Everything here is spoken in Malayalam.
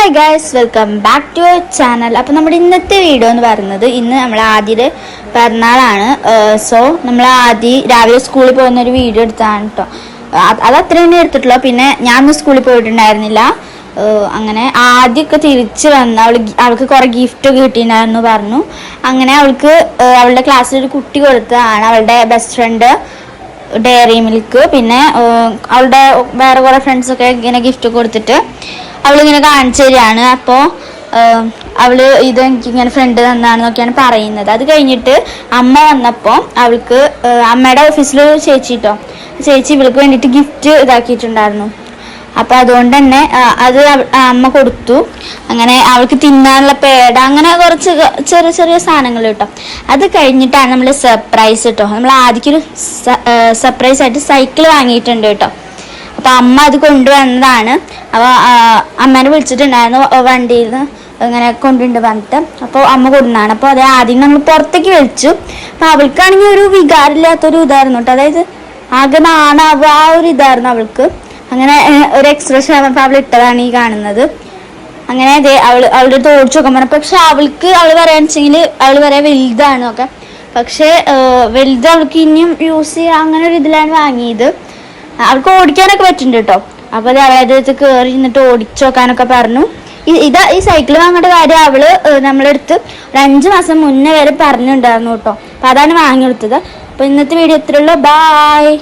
Hi guys welcome back to our channel അപ്പോൾ നമ്മുടെ ഇന്നത്തെ വീഡിയോ എന്ന് പറയുന്നത് ഇന്ന് നമ്മൾ ആദ്യയുടെ പിറന്നാളാണ്. സോ നമ്മൾ ആദ്യം രാവിലെ സ്കൂളിൽ പോകുന്ന ഒരു വീഡിയോ എടുത്താണ് കേട്ടോ അത് അത്ര തന്നെ എടുത്തിട്ടുള്ളൂ. പിന്നെ ഞാൻ ഇന്ന് സ്കൂളിൽ പോയിട്ടുണ്ടായിരുന്നില്ല. അങ്ങനെ ആദ്യമൊക്കെ തിരിച്ച് വന്ന് അവൾ അവൾക്ക് കുറേ ഗിഫ്റ്റ് ഒക്കെ കിട്ടിയിട്ടുണ്ടായിരുന്നു പറഞ്ഞു. അങ്ങനെ അവൾക്ക് അവളുടെ ക്ലാസ്സിൽ ഒരു കുട്ടി കൊടുത്തതാണ്. അവളുടെ ബെസ്റ്റ് ഫ്രണ്ട് ഡയറി മിൽക്ക് പിന്നെ അവളുടെ വേറെ കുറേ ഫ്രണ്ട്സൊക്കെ ഇങ്ങനെ ഗിഫ്റ്റ് കൊടുത്തിട്ട് അവളിങ്ങനെ കാണിച്ചു തരികയാണ് അപ്പോൾ അവൾ ഇത് എനിക്ക് ഇങ്ങനെ ഫ്രണ്ട് തന്നാണെന്നൊക്കെയാണ് പറയുന്നത്. അത് കഴിഞ്ഞിട്ട് അമ്മ വന്നപ്പോൾ അവൾക്ക് അമ്മയുടെ ഓഫീസിൽ ചേച്ചി കേട്ടോ ചേച്ചി ഇവൾക്ക് വേണ്ടിയിട്ട് ഗിഫ്റ്റ് ഇതാക്കിയിട്ടുണ്ടായിരുന്നു. അപ്പൊ അതുകൊണ്ട് തന്നെ അത് അമ്മ കൊടുത്തു. അങ്ങനെ അവൾക്ക് തിന്നാനുള്ള പേട അങ്ങനെ കുറച്ച് ചെറിയ ചെറിയ സാധനങ്ങൾ കേട്ടോ. അത് കഴിഞ്ഞിട്ടാണ് നമ്മൾ സർപ്രൈസ് കേട്ടോ നമ്മൾ ആദ്യക്കൊരു സർപ്രൈസ് ആയിട്ട് സൈക്കിൾ വാങ്ങിയിട്ടുണ്ട് കേട്ടോ. അപ്പൊ അമ്മ അത് കൊണ്ടുവന്നതാണ്. അപ്പൊ അമ്മേനെ വിളിച്ചിട്ടുണ്ടായിരുന്നു വണ്ടിയിൽ നിന്ന് ഇങ്ങനെ കൊണ്ടുണ്ട് വന്നിട്ട് അപ്പോൾ അമ്മ കൊടുക്കുന്നതാണ് അപ്പോൾ അത് ആദ്യം നമ്മൾ പുറത്തേക്ക് വിളിച്ചു. അപ്പോൾ അവൾക്കാണെങ്കിൽ ഒരു വികാരമില്ലാത്തൊരു ഇതായിരുന്നു കേട്ടോ. അതായത് ആകെ നാണാവുക ആ ഒരു ഇതായിരുന്നു അവൾക്ക്. അങ്ങനെ ഒരു എക്സ്പ്രഷൻ അപ്പോൾ അവൾ ഇട്ടതാണ് ഈ കാണുന്നത്. അങ്ങനെ അതെ അവൾ അവളുടെ അടുത്ത് ഓടിച്ചു നോക്കാൻ പറഞ്ഞു. പക്ഷെ അവൾക്ക് അവൾ പറയാന്ന് വെച്ചെങ്കിൽ അവൾ പറയാൻ വലുതാണ് ഒക്കെ. പക്ഷേ വലുത് അവൾക്ക് ഇനിയും യൂസ് ചെയ്യാൻ അങ്ങനെ ഒരു ഇതിലാണ് വാങ്ങിയത്. അവൾക്ക് ഓടിക്കാനൊക്കെ പറ്റുന്നുണ്ട് കേട്ടോ. അപ്പോൾ അതായത് ഇത് കേറി നിന്നിട്ട് ഓടിച്ചു നോക്കാനൊക്കെ പറഞ്ഞു ഇതാ ഈ സൈക്കിൾ വാങ്ങേണ്ട കാര്യം അവൾ നമ്മളെടുത്ത് ഒരു അഞ്ച് മാസം മുന്നേ വരെ പറഞ്ഞിട്ടുണ്ടായിരുന്നു കേട്ടോ. അപ്പൊ അതാണ് വാങ്ങി കൊടുത്തത്. അപ്പോൾ ഇന്നത്തെ വീഡിയോ ഇത്രയുള്ളൂ ബായ്